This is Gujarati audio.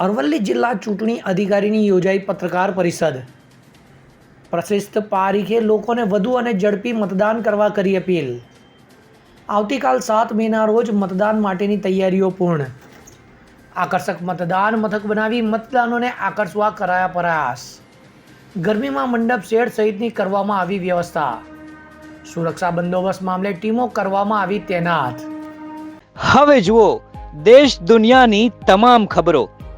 અરવલ્લી જિલ્લા ચૂંટણી અધિકારીની યોજાઈ પત્રકાર પરિષદ. પ્રશિસ્ત પારીખે લોકોને વધુ અને ઝડપી મતદાન કરવા કરી અપીલ. આવતીકાલ સાત મેના રોજ મતદાન માટેની તૈયારીઓ પૂર્ણ. આકર્ષક મતદાન મથક બનાવી મતદાનોને આકર્ષવા કરાયા પ્રયાસ. ગરમીમાં મંડપ શેડ સહિતની કરવામાં આવી વ્યવસ્થા. સુરક્ષા બંદોબસ્ત મામલે ટીમો કરવામાં આવી તૈનાત. હવે જુઓ, દેશ દુનિયાની તમામ ખબરો.